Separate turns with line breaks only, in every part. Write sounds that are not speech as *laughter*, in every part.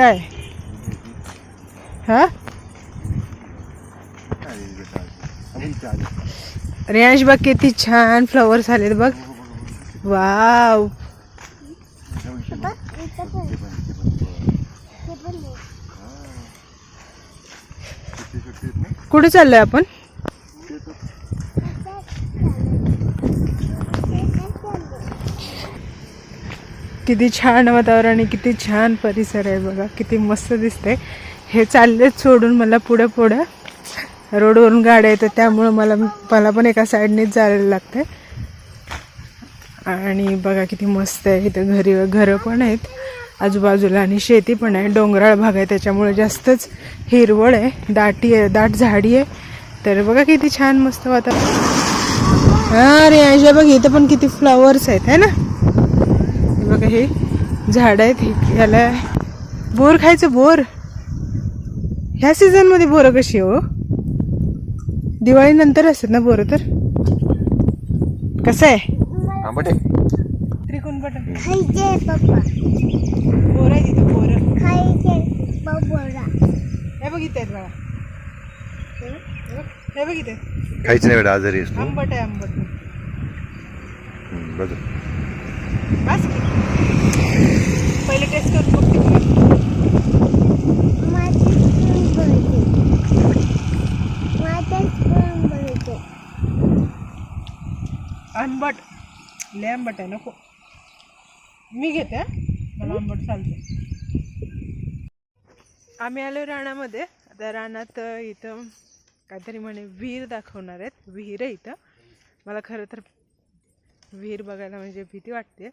काय? हा? रियांश बघ किती छान फ्लॉवर्स आलेत बघ. वाव कुठे चाललोय आपण? किती छान वातावरण आहे किती छान परिसर आहे बघा किती मस्त दिसतंय. हे चाललेच सोडून मला पुढं पुढं रोडवरून गाड्या येतात त्यामुळं मला मला पण एका साईडनेच जायला लागतंय. आणि बघा किती मस्त आहे इथं घरी घरं पण आहेत आजूबाजूला आणि शेती पण आहे डोंगराळ भाग आहे त्याच्यामुळे जास्तच हिरवळ आहे दाटी आहे दाट झाडी आहे. तर बघा किती छान मस्त वातावरण. हा रे आयशा बघ इथं पण किती फ्लॉवर्स आहेत है ना? बघा हे झाड आहेत हे- याला बोर खायचं बोर. ह्या सीझनमध्ये बोरं कशी हो? दिवाळीनंतर असतात ना बोरं तर? कसं आहे?
आंबट. आहे
त्रिकोण बटन
खायचे पप्पा.
बोर आहे तिथे बोर.
खायचे बबोरा
हे बघ इथे आहेत बघा. हे बघ, बघ, बघ इथे.
खायचं नाही बेटा आजारी असतो
आंबट आहे आंबट.
बघ.
बस. पहिले टेस्ट करून बघते. आंबट लय आंबट आहे नको. मी घेते. मला आंबट चालते आम्ही आलो रानामध्ये आता रानात इथं काहीतरी म्हणे विहीर दाखवणार आहेत. विहीर आहे इथं. मला खरं तर विहीर बघायला म्हणजे भीती वाटते.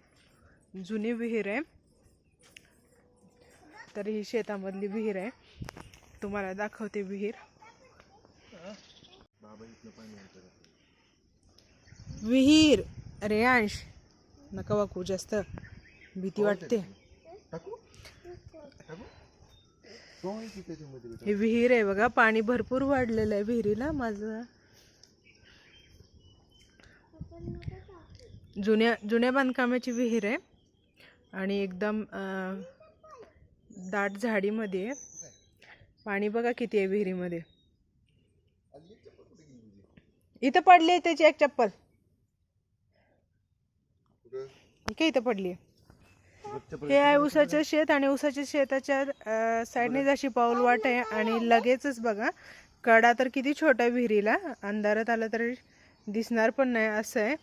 जुनी विहीर आहे. तर ही शेतामधली विहीर आहे. तुम्हाला दाखवते विहीर. विहीर! रेयांश नका वाकू जास्त भीती वाटते. हे विहीर आहे बघा पाणी भरपूर वाढलेलं आहे विहिरीला माझं. जुन्या जुन्या बांधकामाची विहीर आहे. आणि एकदम दाट झाडीमध्ये आहे. पाणी बघा किती आहे विहिरीमध्ये. इथं पडली आहे त्याची एक चप्पल. ही इथं पडली हे आहे उसाचं शेत आणि उसाच्या शेताच्या साईडने जशी पाऊल वाट आहे. आणि लगेचच बघा कडा तर किती छोटा आहे विहिरीला अंधारात आलं तरी दिसणार पण नाही असं आहे.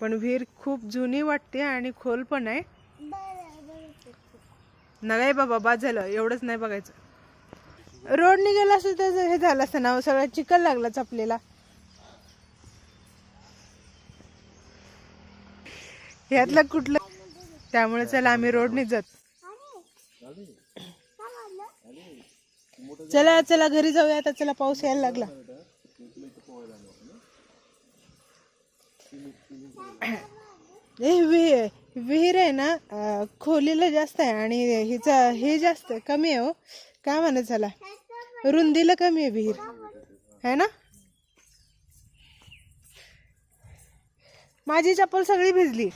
पण विहीर खूप जुनी वाटते आणि खोल पण आहे. नाही बाबा बाद झालं. एवढंच नाही बघायचं. रोड निघाला असं तर हे झालं असतं ना सगळं चिखल लागला चपलेला. ह्यातलं कुठलं? त्यामुळे चला आम्ही रोडने जात. चला चला घरी जाऊया. आता चला पाऊस यायला लागला. *coughs* वि- विहीर आहे ना खोलीला जास्त आहे आणि हिचा हे जास्त कमी आहे हो. काय म्हणत झाला रुंदीला कमी आहे विहीर. है ना? माझी चप्पल सगळी भिजली.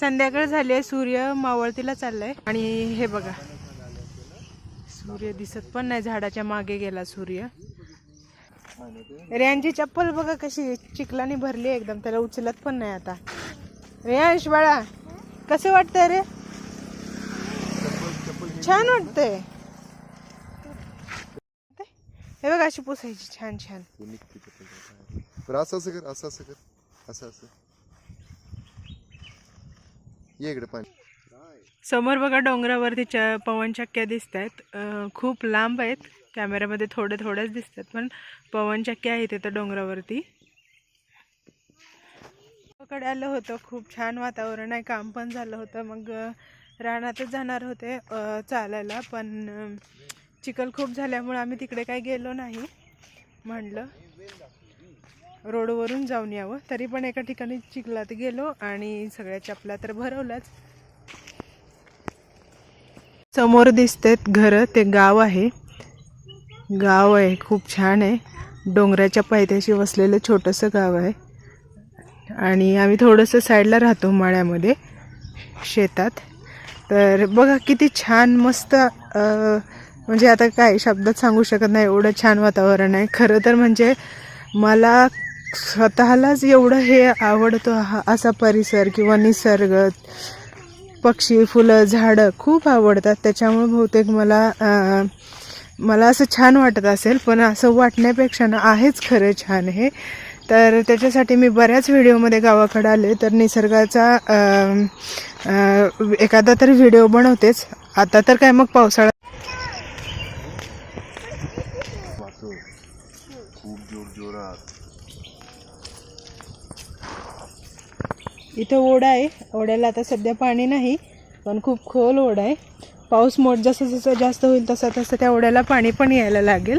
संध्याकाळ झाली आहे सूर्य मावळतीला चाललाय. आणि हे बघा. सूर्य दिसत पण नाही झाडाच्या मागे गेला सूर्य. रेयांची चप्पल बघा कशी चिखलाने भरली आहे एकदम त्याला उचलत पण नाही आता. रेयांश बाळा कसं वाटतंय रे? छान वाटतंय. हे बघा अशी पुसायची छान छान.
असं असं कर असं असं कर. असं असं. ये इकडे पाणी.
समोर बघा डोंगरावरती च पवन चक्क्या दिसत आहेत खूप लांब आहेत. कॅमेऱ्यामध्ये थोडे थोड्याच दिसतात पण पवनचक्की आहे तिथं डोंगरावरती. कडे आलं होतं खूप छान वातावरण आहे काम पण झालं होतं. मग रानातच जाणार होते चालायला पण चिखल खूप झाल्यामुळे आम्ही तिकडे काही गेलो नाही म्हणलं. रोडवरून जाऊन यावं तरी पण एका ठिकाणी चिखलात गेलो आणि सगळ्या चपला तर भरवल्याच. समोर दिसतेत घर ते गाव आहे. गाव आहे खूप छान आहे. डोंगराच्या पायथ्याशी वसलेलं छोटंसं गाव आहे. आणि आम्ही थोडंसं साईडला राहतो माळ्यामध्ये शेतात. तर बघा किती छान मस्त म्हणजे आता काय शब्दात सांगू शकत नाही एवढं छान वातावरण आहे. खरं तर म्हणजे मला स्वतःलाच एवढं हे आवडतो हा असा परिसर किंवा निसर्ग पक्षी फुलं झाडं खूप आवडतात. त्याच्यामुळे बहुतेक मला मला असं छान वाटत असेल पण असं वाटण्यापेक्षा ना आहेच खरं छान हे. तर त्याच्यासाठी मी बऱ्याच व्हिडिओमध्ये गावाकडे आले तर निसर्गाचा एखादा तरी व्हिडिओ बनवतेच. आता तर काय मग पावसाळा
खूप
इथं ओढा आहे. ओढ्याला आता सध्या पाणी नाही पण खूप खोल ओढा आहे. पाऊस मोठ जसं जसं जास्त होईल तसं तसं त्या ओढ्याला पाणी पण यायला लागेल.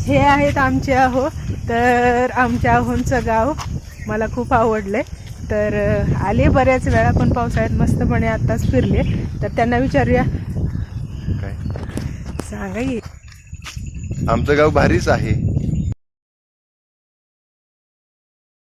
हे आहेत आमचे आहो. तर आमच्या आहोंचं गाव मला खूप आवडले तर आले बऱ्याच वेळा पण पावसाळ्यात मस्तपणे आत्ताच फिरले तर त्यांना विचारूया.
काय?
सांगा
आमचं गाव भारीच आहे.